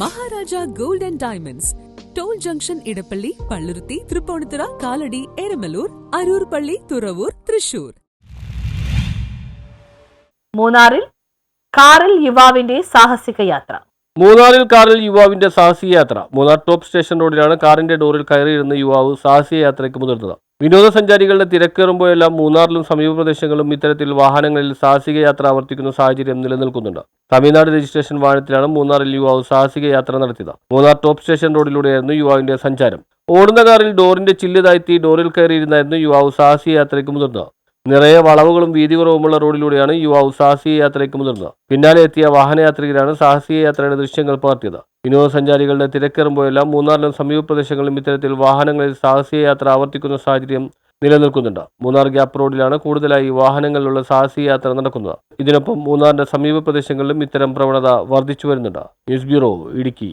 Maharaja gold and diamonds. Toll junction Edappally Palluruthy Tripunithura Kalady Eramalloor Aroor പള്ളി തുറവൂർ തൃശൂർ. മൂന്നാറിൽ കാറിൽ യുവാവിന്റെ സാഹസിക യാത്ര മൂന്നാറിൽ കാറിൽ യുവാവിന്റെ സാഹസിക യാത്ര മൂന്നാർ ടോപ്പ് സ്റ്റേഷൻ റോഡിലാണ് കാറിന്റെ ഡോറിൽ കയറിയിരുന്ന യുവാവ് സാഹസിക യാത്രയ്ക്ക് മുതിർന്നത്. വിനോദസഞ്ചാരികളുടെ തിരക്കേറുമ്പോഴെല്ലാം മൂന്നാറിലും സമീപ പ്രദേശങ്ങളിലും ഇത്തരത്തിൽ വാഹനങ്ങളിൽ സാഹസിക യാത്ര ആവർത്തിക്കുന്ന സാഹചര്യം നിലനിൽക്കുന്നുണ്ട്. തമിഴ്നാട് രജിസ്ട്രേഷൻ വാഹനത്തിലാണ് മൂന്നാറിൽ യുവാവ് സാഹസിക യാത്ര നടത്തിയത്. മൂന്നാർ ടോപ്പ് സ്റ്റേഷൻ റോഡിലൂടെയായിരുന്നു യുവാവിന്റെ സഞ്ചാരം. ഓടുന്ന കാറിൽ ഡോറിന്റെ ചില്ല് താഴ്ത്തി ഡോറിൽ കയറിയിരുന്നായിരുന്നു യുവാവ് സാഹസിക യാത്രയ്ക്ക് മുതിർന്നത്. നിറയെ വളവുകളും വീതി കുറവുമുള്ള റോഡിലൂടെയാണ് യുവാവ് സാഹസിക യാത്രയ്ക്ക് മുതിർന്നത്. പിന്നാലെ എത്തിയ വാഹനയാത്രികരാണ് സാഹസിക യാത്രയുടെ ദൃശ്യങ്ങൾ പകർത്തിയത്. വിനോദസഞ്ചാരികളുടെ തിരക്കേറുമ്പോഴെല്ലാം മൂന്നാറിലും സമീപ പ്രദേശങ്ങളിലും ഇത്തരത്തിൽ വാഹനങ്ങളിൽ സാഹസിക യാത്ര ആവർത്തിക്കുന്ന സാഹചര്യം നിലനിൽക്കുന്നുണ്ട്. മൂന്നാർ ഗ്യാപ്പ് റോഡിലാണ് കൂടുതലായി വാഹനങ്ങളിലുള്ള സാഹസിക യാത്ര നടക്കുന്നത്. ഇതിനൊപ്പം മൂന്നാറിന്റെ സമീപ പ്രദേശങ്ങളിലും ഇത്തരം പ്രവണത വർദ്ധിച്ചു വരുന്നുണ്ട്. News bureau Idukki.